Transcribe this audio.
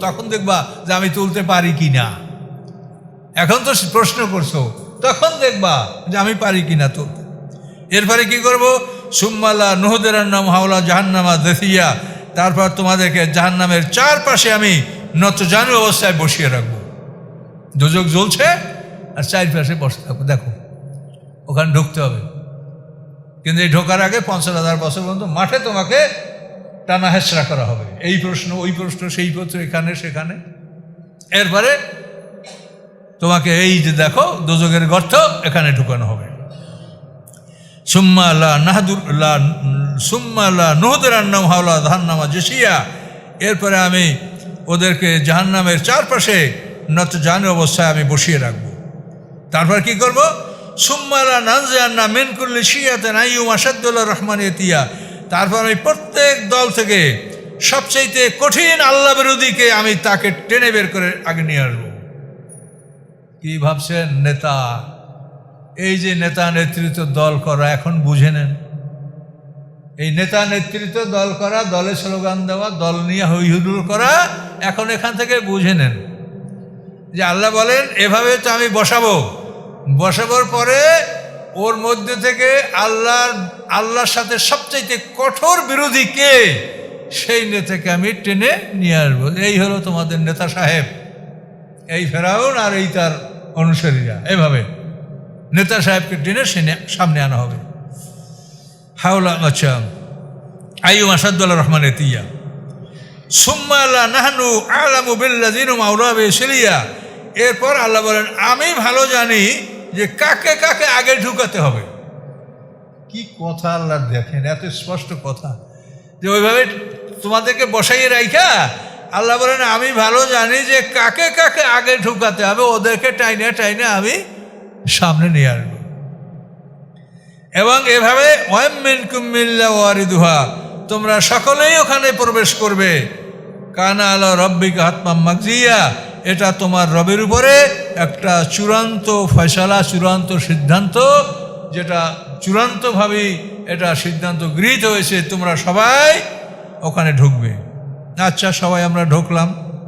তখন দেখবা যে আমি তুলতে পারি কি না এখন তো প্রশ্ন করছ, তখন দেখবা যে আমি পারি কি না তুলতে। এরপরে কি করব? সুম্মালা নহদের নাম হাওলা জাহান্নামা দেখিয়া তারপর তোমাদেরকে জাহান্নামের চারপাশে আমি নতজানু অবস্থায় বসিয়ে রাখব। দুযোগ জ্বলছে আর চারপাশে বসে থাকব। দেখো, ওখানে ঢুকতে হবে। কিন্তু এই ঢোকার আগে পঞ্চাশ হাজার বছর পর্যন্ত মাঠে তোমাকে টানা করা হবে। এই প্রশ্ন, ওই প্রশ্ন, সেই প্রশ্ন, এখানে, সেখানে। এরপরে তোমাকে এই যে দেখো দোজকের গর্ত, এখানে ঢুকানো হবে। সুম্মা সুম্মা লা হাওলা জেসিয়া। এরপরে আমি ওদেরকে জাহান্নামের চারপাশে নত জান অবস্থায় আমি বসিয়ে রাখব। তারপর কি করব? সুম্মালা নানজে আন্না মেন করলে শিয়াতে নাইম আসাদুল্লাহ রহমান এতিয়া তারপর আমি প্রত্যেক দল থেকে সবচাইতে কঠিন আল্লাহ বিরোধীকে আমি তাকে টেনে বের করে আগে নিয়ে আসব। কি ভাবছেন, নেতা? এই যে নেতা নেতৃত্ব দল করা এখন বুঝে নেন। এই নেতা নেতৃত্ব দল করা, দলে স্লোগান দেওয়া, দল নিয়ে হৈহুদুল করা এখন এখান থেকে বুঝে নেন। যে আল্লাহ বলেন, এভাবে তো আমি বসাবো। বসাবার পরে ওর মধ্যে থেকে আল্লাহর আল্লাহর সাথে সবচাইতে কঠোর বিরোধী কে? সেই নেতাকে আমি টেনে নিয়ে আসব। এই হলো তোমাদের নেতা সাহেব। এই ফেরাউন আর এই তার অনুসারীরা। এভাবে নেতা সাহেবকে টেনে সামনে আনা হবে। হাওলা আচ্ছা আইম আসাদুল্লাহ রহমান এতিয়া সুম্মা আল্লাহ নাহানু আলামু বিল্লাজিনু মাউরাবে সিলিয়া। এরপর আল্লাহ বলেন, আমি ভালো জানি যে কাকে কাকে আগে ঢুকাতে হবে। কি কথা আল্লাহ দেখেন, এত স্পষ্ট কথা। যে ওইভাবে তোমাদেরকে বসাইয়ে রাইখা, আল্লাহ বলেন, আমি ভালো জানি যে কাকে কাকে আগে ঢুকাতে হবে, ওদেরকে টাইনে টাইনে আমি সামনে নিয়ে আসব। এবং এভাবে ওয়ারিদুহা তোমরা সকলেই ওখানে প্রবেশ করবে। কানা আলা রব্বিকা হাতমা মাকজিয়া এটা তোমার রবের উপরে একটা চূড়ান্ত ফয়সালা, চূড়ান্ত সিদ্ধান্ত, যেটা চূড়ান্তভাবেই এটা সিদ্ধান্ত গৃহীত হয়েছে, তোমরা সবাই ওখানে ঢুকবে। আচ্ছা সবাই আমরা ঢুকলাম।